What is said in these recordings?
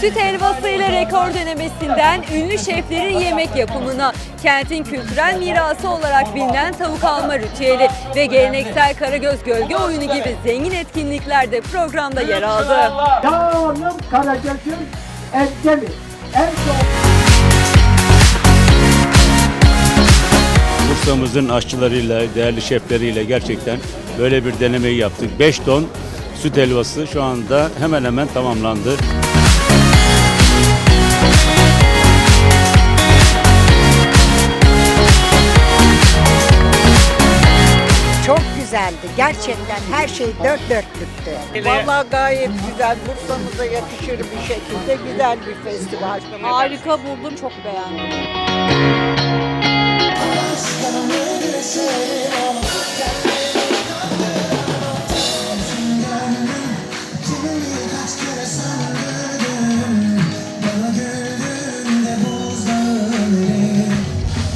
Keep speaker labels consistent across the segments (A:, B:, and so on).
A: Süt helvasıyla rekor denemesinden ünlü şeflerin yemek yapımına, kentin kültürel mirası olarak bilinen tavuk alma ritüeli ve geleneksel Karagöz Gölge oyunu gibi zengin etkinlikler de programda yer aldı.
B: Canım Karagöz'üm Endemir. En
C: Bursa'mızın aşçılarıyla, değerli şefleriyle gerçekten böyle bir denemeyi yaptık. 5 ton süt helvası şu anda hemen hemen tamamlandı.
D: Çok güzeldi. Gerçekten her şey dört dörtlüktü.
E: Vallahi gayet güzel. Bursa'mıza yakışır bir şekilde güzel bir festival.
A: Harika buldum, çok beğendim.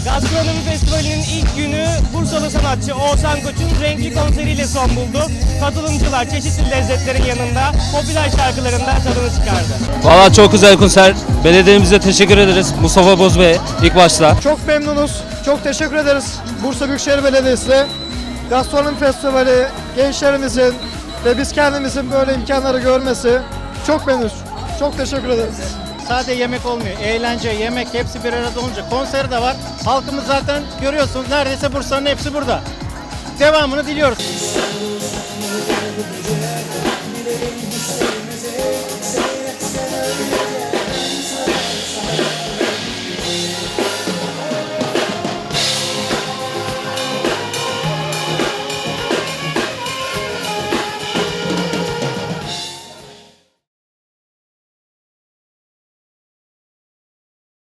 F: Gastronomi Festivali'nin ilk günü Bursalı sanatçı Oğuzhan Koç'un renkli konseriyle son buldu. Katılımcılar çeşitli lezzetlerin yanında popüler şarkılarında tadını çıkardı.
G: Valla çok güzel konser. Belediyemize teşekkür ederiz. Mustafa Bozbey ilk başta.
H: Çok memnunuz. Çok teşekkür ederiz Bursa Büyükşehir Belediyesi'ne. Gastronomi Festivali gençlerimizin ve biz kendimizin böyle imkanları görmesi çok memnunuz. Çok teşekkür ederiz.
I: Sadece yemek olmuyor. Eğlence, yemek hepsi bir arada olunca konseri de var. Halkımız zaten görüyorsunuz neredeyse Bursa'nın hepsi burada. Devamını diliyoruz.